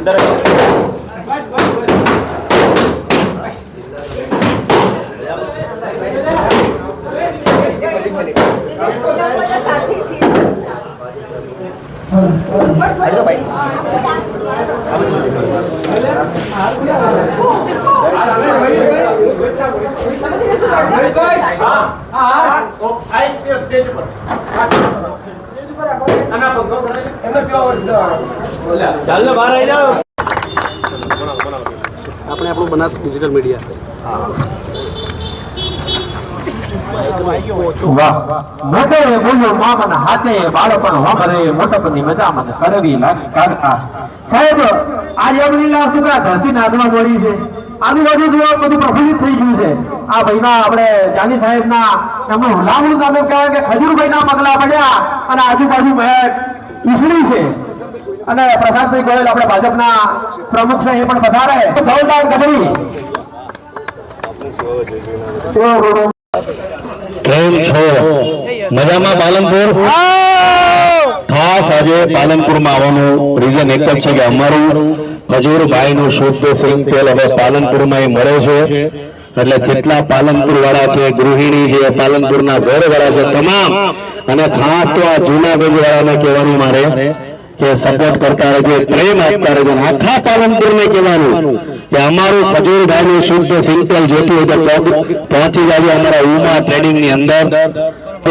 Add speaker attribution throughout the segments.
Speaker 1: અંદર આના પંખો એમને કેવા વર્ષ ચાલ બહાર આવી જાઓ. આપણે આપણું બનાસ ડિજિટલ મીડિયા
Speaker 2: વાહ. મોટે બોલ્યો મામન હાચે બાળપણ વામરે મોટપની મજા મને કરવી લાગી કાઢા સાહેબ આ ધરતી નાચવા મળી છે. આજુબાજુ જોવા બધું પ્રફુલ્લિત થઈ ગયું છે. આ ભાઈના આપણે જાની સાહેબના એમનું લાવણું નામે કહેવાય કે ખજૂરભાઈના પગલા પડ્યા અને આજુબાજુ મહેક ઈસરી છે. અને પ્રશાંતભાઈ ગોયલ આપણે ભાજપના પ્રમુખ છે, એ પણ વધારે ધવલદાર ગઢવી.
Speaker 3: કેમ છો? મજામાં પાલનપુર? ખાસ આજે પાલનપુરમાં આવવાનું રીઝન એક જ છે કે અમારું ખજૂરભાઈનું શુદ્ધ સિંગ તેલ હવે પાલનપુરમાં એ મળે છે. એટલે જેટલા પાલનપુર વાળા છે, ગૃહિણી છે, પાલનપુરના ઘર વાળા છે, તમામ. અને ખાસ તો આ જૂનાગઢ વાળાને કહેવાનું મારે કે સપોર્ટ કરતા રહેજો પ્રેમ આપતા રહેજો. આખા પાલનપુરને કહેવાનું કે અમારું ખજૂરભાઈનું શુદ્ધ સિમ્પલ જોતું હોય તો પહોંચી જાજો અમારા ઉમા ટ્રેડિંગની અંદર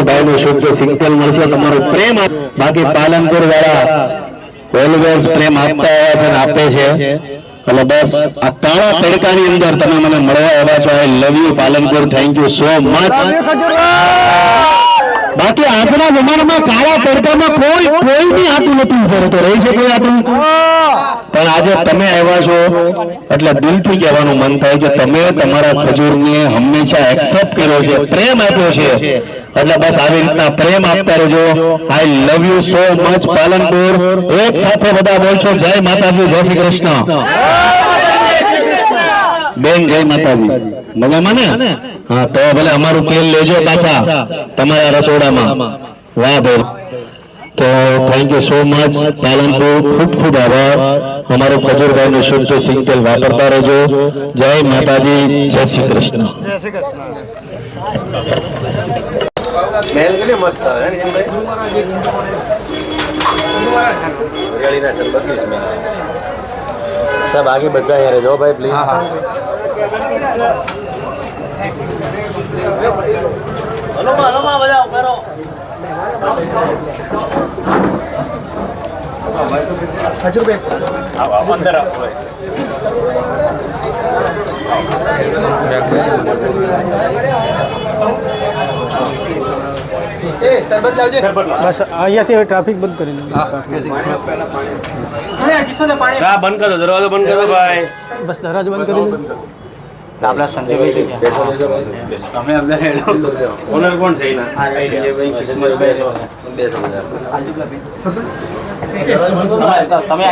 Speaker 3: ભાઈનું શુદ્ધ સિમ્પલ મળશે, તમારો પ્રેમ બાકી પાલનપુર વાળા ઓલવેઝ પ્રેમ આપતા આવ્યા છે આપે છે. એટલે બસ, આ કાળા તડકાની અંદર તમે મને મળવા આવ્યા છો. I love you Palanpur. Thank you so much બાકી આજના જમાનામાં કાળા તડકામાં કોઈ કોઈ ની આટલું નથી ઊભો રહી છે કોઈ આટલું પણ આજે તમે આવ્યા છો, એટલે દિલથી કહેવાનું મન થાય કે તમે તમારા ખજૂરને હંમેશા એક્સેપ્ટ કર્યો છે, પ્રેમ આપ્યો છે. એટલે બસ આવી રીતના પ્રેમ આપતા રહેજો. I love you so much Palanpur. એક સાથે બધા બોલશો. જય માતાજી, જય શ્રી કૃષ્ણ. બેન જય માતાજી. મજામાં ને? હા તો ભલે અમારું તેલ લેજો પાછા તમારા રસોડામાં. વાહ ભાઈ. તો thank you so much Palanpur ખૂબ ખૂબ આભાર. અમારું ખજૂરભાઈનું શુદ્ધ સિંગ તેલ વાપરતા રહેજો. જય માતાજી જય શ્રી કૃષ્ણ.
Speaker 1: મસ્ત આવે. સાહેબ આગે બધા અહીંયા રહેજો હો ભાઈ પ્લીઝ હલોમાં હલોમાં બધા ઊભા રહો. આવો, આવો, અંદર આવો ભાઈ.
Speaker 4: બસ અહીંયાથી હવે ટ્રાફિક બંધ કરી દો
Speaker 1: હા. બંધ કરો દરવાજો બંધ કરો ભાઈ.
Speaker 4: બસ દરવાજો બંધ કરી દો. આપણા સંજયભાઈ છે
Speaker 1: તમે અંદર ઓનર કોણ છે સંજયભાઈ
Speaker 4: તમે.